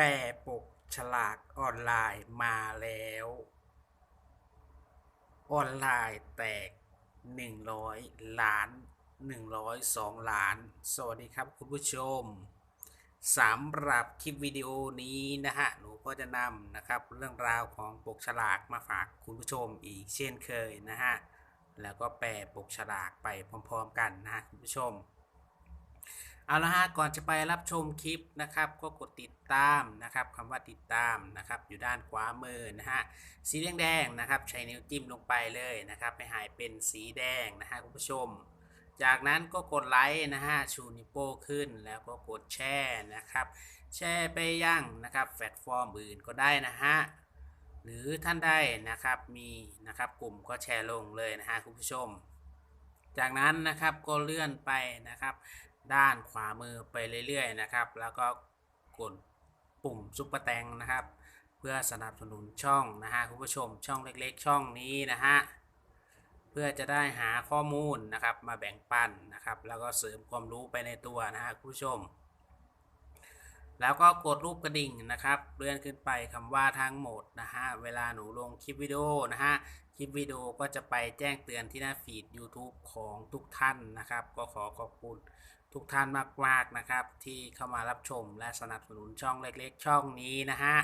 แปรปกฉลากออนไลน์มาแล้ว ออนไลน์แตก 100 ล้าน 102 ล้าน สวัสดีครับคุณผู้ชมสำหรับคลิปวิดีโอนี้นะฮะ หนูก็จะนำนะครับเรื่องราวของปกฉลากมาฝากคุณผู้ชมอีกเช่นเคยนะฮะ แล้วก็แปรปกฉลากไปพร้อมๆกันนะฮะคุณผู้ชม เอาละฮะก่อนจะไปรับชมคลิปนะครับก็กดติดตามนะครับคำว่าติดตามนะครับอยู่ด้านขวามือนะฮะสีแดงๆนะครับใช้นิ้วจิ้มลงไปเลยนะครับให้หายเป็นสีแดงนะฮะคุณผู้ชม จากนั้นก็กดไลค์นะฮะชูนิ้วโป้งขึ้นแล้วก็กดแชร์นะครับ แชร์ไปยังนะครับแพลตฟอร์มอื่นก็ได้นะฮะหรือท่านได้นะครับมีนะครับกลุ่มก็แชร์ลงเลยนะฮะคุณผู้ชม จากนั้นนะครับก็เลื่อนไปนะครับ ด้านขวามือไปเรื่อยๆนะครับ แล้วก็กดปุ่มซุปเปอร์แตงนะครับ เพื่อสนับสนุนช่องนะฮะคุณผู้ชมช่องเล็กๆ ช่องนี้นะฮะเพื่อจะได้หาข้อมูลนะครับมาแบ่งปันนะครับ แล้วก็เสริมความรู้ไปในตัวนะฮะคุณผู้ชม แล้วก็กดรูปกระดิ่งนะครับเลื่อนขึ้นไปคำว่าทั้งหมดนะฮะเวลาหนูลงคลิปวิดีโอนะฮะคลิปวิดีโอก็จะไปแจ้งเตือนที่หน้าฟีด YouTube ของทุกท่านนะครับ ก็ขอขอบคุณ ทุกท่านมากๆนะครับ ที่เข้ามารับชมและสนับสนุนช่องเล็กๆ ช่องนี้นะฮะ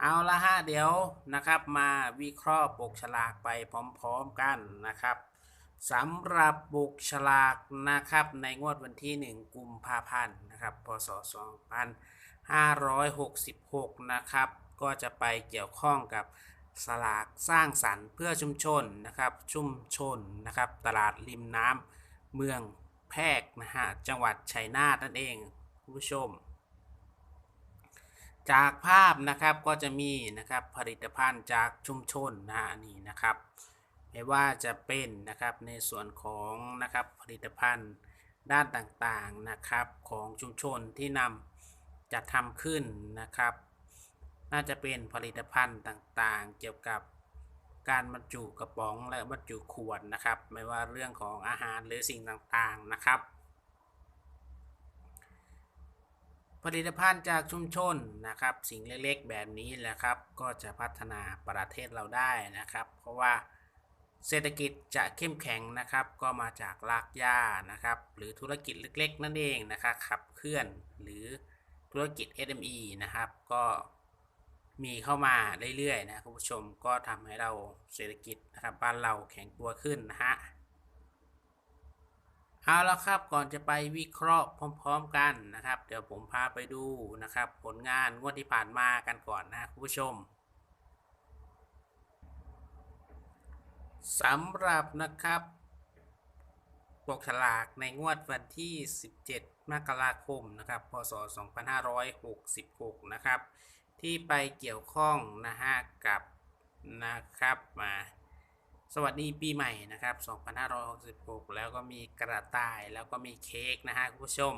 เอาละฮะเดี๋ยวนะครับมาวิเคราะห์ปกฉลากไปพร้อมๆกันนะครับสำหรับปกฉลากนะครับในงวดวันที่ 1 กุมภาพันธ์นะครับพศ 2566 นะครับ ก็จะไปเกี่ยวข้องกับสลากสร้างสรรค์เพื่อชุมชนนะครับชุมชนนะครับตลาดริมน้ำเมือง แพรกนะฮะจังหวัดชัยนาทนั่นเองคุณผู้ชม จากภาพนะครับก็จะมีนะครับผลิตภัณฑ์จากชุมชนนะฮะนี่นะครับไม่ว่าจะเป็นนะครับในส่วนของนะครับผลิตภัณฑ์ด้านต่างๆนะครับของชุมชนที่นำจัดทำขึ้นนะครับ น่าจะเป็นผลิตภัณฑ์ต่างๆ เกี่ยวกับ การบรรจุกระป๋องและบรรจุขวดนะครับ ไม่ว่าเรื่องของอาหารหรือสิ่งต่างๆนะครับ ผลิตภัณฑ์จากชุมชนนะครับ สิ่งเล็กๆแบบนี้แหละครับ ก็จะพัฒนาประเทศเราได้นะครับ เพราะว่าเศรษฐกิจจะเข้มแข็งนะครับ ก็มาจากรากหญ้านะครับ หรือธุรกิจเล็ก ๆ นั่นเองนะครับขับเคลื่อนหรือธุรกิจ SME นะครับ ก็ มีเข้ามาเรื่อยๆนะคุณผู้ชมก็ทำให้เราเศรษฐกิจนะครับบ้านเราแข็งตัวขึ้นนะฮะเอาล้วครับก่อนจะไปวิเคราะห์พร้อม ๆ กันนะครับ เดี๋ยวผมพาไปดูนะครับ ผลงานงวดที่ผ่านมากันก่อนนะคุณผู้ชมสำหรับนะครับปกฉลากในงวดวันที่ 17 มกราคมนะครับ พศ 2566 นะครับ ที่ไปเกี่ยวข้องนะฮะกับนะครับมาสวัสดีปีใหม่นะครับ 2566 แล้วก็มีกระต่ายแล้วก็มีเค้กนะฮะคุณผู้ชม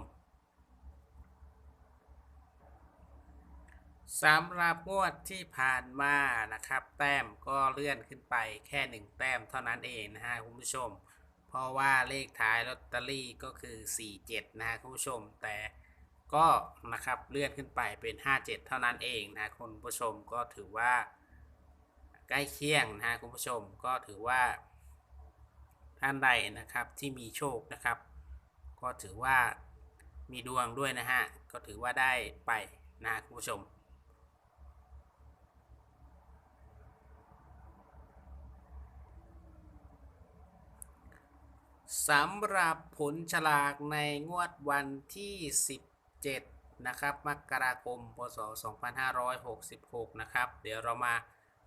สำหรับงวดที่ผ่านมานะครับ แต้มก็เลื่อนขึ้นไปแค่หนึ่งแต้มเท่านั้นเองนะฮะคุณผู้ชม เพราะว่าเลขท้ายลอตเตอรี่ก็คือ 47 นะฮะคุณผู้ชม แต่ ก็นะครับเลื่อนขึ้นไปเป็น 57 เท่านั้นเองนะคุณผู้ชมก็ถือว่าใกล้เคียงนะคุณผู้ชมก็ถือว่าท่านใดนะครับที่มีโชคนะครับ ก็ถือว่ามีดวงด้วยนะฮะก็ถือว่าได้ไปนะคุณผู้ชมสำหรับผลฉลากในงวดวันที่ 7 นะครับ มกราคม พศ 2566 นะครับ เดี๋ยวเรามา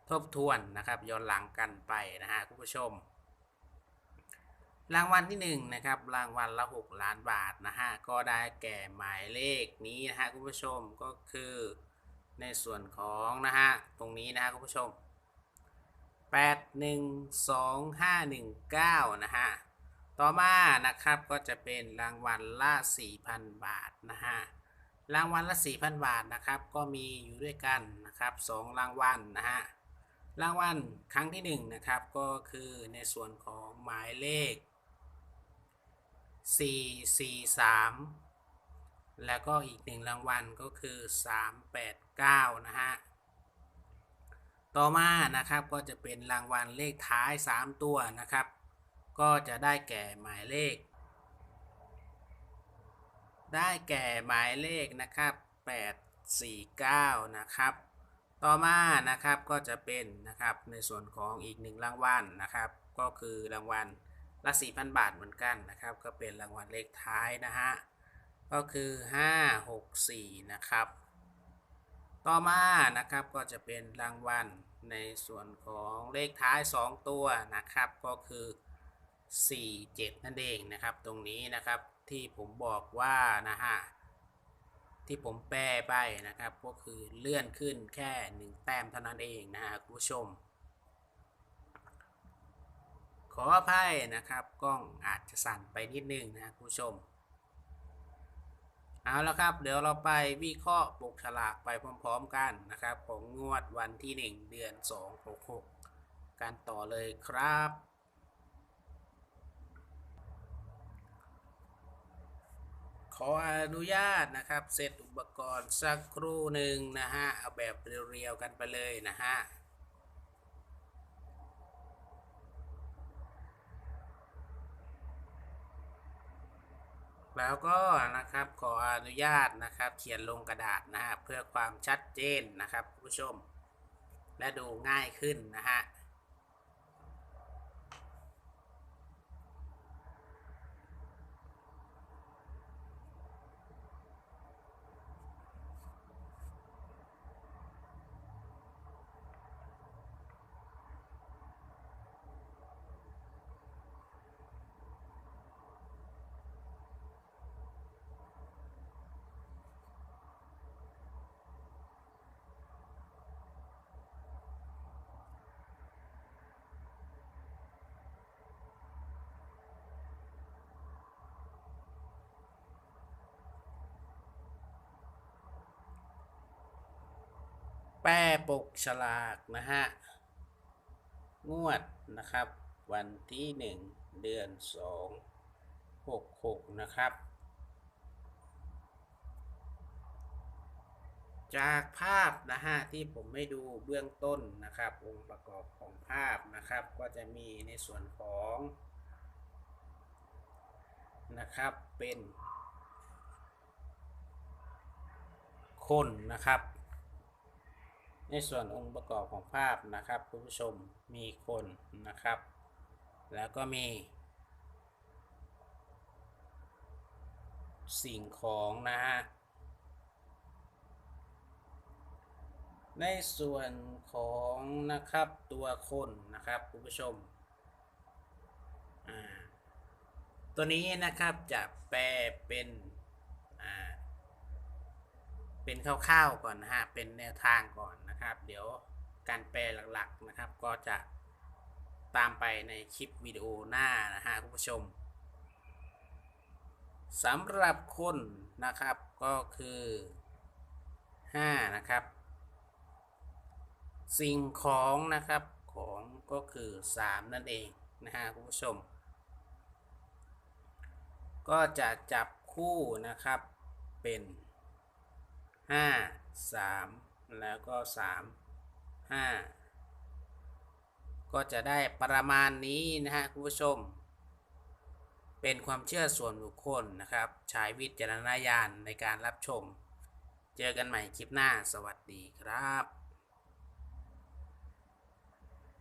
ทบทวนนะครับย้อนหลังกันไปนะฮะคุณผู้ชม รางวัลที่ 1 นะครับ รางวัลละ 6 ล้านบาทนะฮะ ก็ได้แก่หมายเลขนี้นะฮะคุณผู้ชมก็คือในส่วนของนะฮะตรงนี้นะฮะคุณผู้ชม 812519 นะฮะ ต่อมานะครับก็จะเป็นรางวัลละ 4,000 บาทนะฮะรางวัลละ 4,000 บาทนะครับ ก็มีอยู่ด้วยกันนะครับ2รางวัลนะฮะรางวัลครั้งที่1นะครับก็คือในส่วนของหมายเลข 443 แล้วก็อีกหนึ่งรางวัลก็คือ 389 นะฮะต่อมานะครับก็จะเป็นรางวัลเลขท้าย 3 ตัวนะครับ ก็จะได้แก่หมายเลข ได้แก่หมายเลขนะครับ849 นะครับ ต่อมานะครับก็จะเป็นนะครับในส่วนของอีกหนึ่งรางวัลนะครับ ก็คือรางวัลละ 4,000 บาทเหมือนกันนะครับ ก็เป็นรางวัลเลขท้ายนะฮะก็คือ 564 นะครับ ต่อมานะครับก็จะเป็นรางวัลในส่วนของเลขท้าย 2 ตัวนะครับ ก็คือ 47 นั่นเองนะครับ ตรงนี้นะครับที่ผมบอกว่านะฮะที่ผมแปลไปนะครับ ก็คือเลื่อนขึ้นแค่ 1 แต้มเท่านั้นเองนะฮะคุณผู้ชม ขออภัยนะครับ กล้องอาจจะสั่นไปนิดนึงนะคุณผู้ชม เอาละครับ เดี๋ยวเราไปวิเคราะห์ปกฉลากไปพร้อมๆกันนะครับ ของงวดวันที่ 1 เดือน 2 6 6 กันต่อเลยครับ ขออนุญาตนะครับเซตอุปกรณ์สักครู่หนึ่งนะฮะ เอาแบบเรียวๆกันไปเลยนะฮะแล้วก็นะครับขออนุญาตนะครับเขียนลงกระดาษนะฮะเพื่อความชัดเจนนะครับผู้ชม และดูง่ายขึ้นนะฮะ แป้ปกฉลากนะฮะ งวดนะครับ วันที่ 1 เดือน 2 6 6 นะครับ จากภาพนะฮะที่ผมไม่ดูเบื้องต้นนะครับ องค์ประกอบของภาพนะครับ ก็จะมีในส่วนของนะครับเป็น คนนะครับ ในส่วนองค์ประกอบของภาพนะครับคุณผู้ชมมีคนนะครับ แล้วก็มี สิ่งของนะฮะในส่วนของนะครับตัวคนนะครับคุณผู้ชม ตัวนี้นะครับจะแปลเป็น เป็นคร่าวๆก่อนนะฮะ เป็นแนวทางก่อนนะครับ เดี๋ยวการแปลหลักๆนะครับ ก็จะตามไปในคลิปวิดีโอหน้านะฮะคุณผู้ชมสำหรับคนนะครับก็คือ5นะครับ สิ่งของนะครับของก็คือ 3 นั่นเองนะฮะคุณผู้ชม ก็จะจับคู่นะครับเป็น ห้าสามแล้วก็สามห้าก็จะได้ประมาณนี้นะฮะคุณผู้ชม เป็นความเชื่อส่วนบุคคลนะครับ ใช้วิจารณญาณในการรับชม เจอกันใหม่คลิปหน้าสวัสดีครับ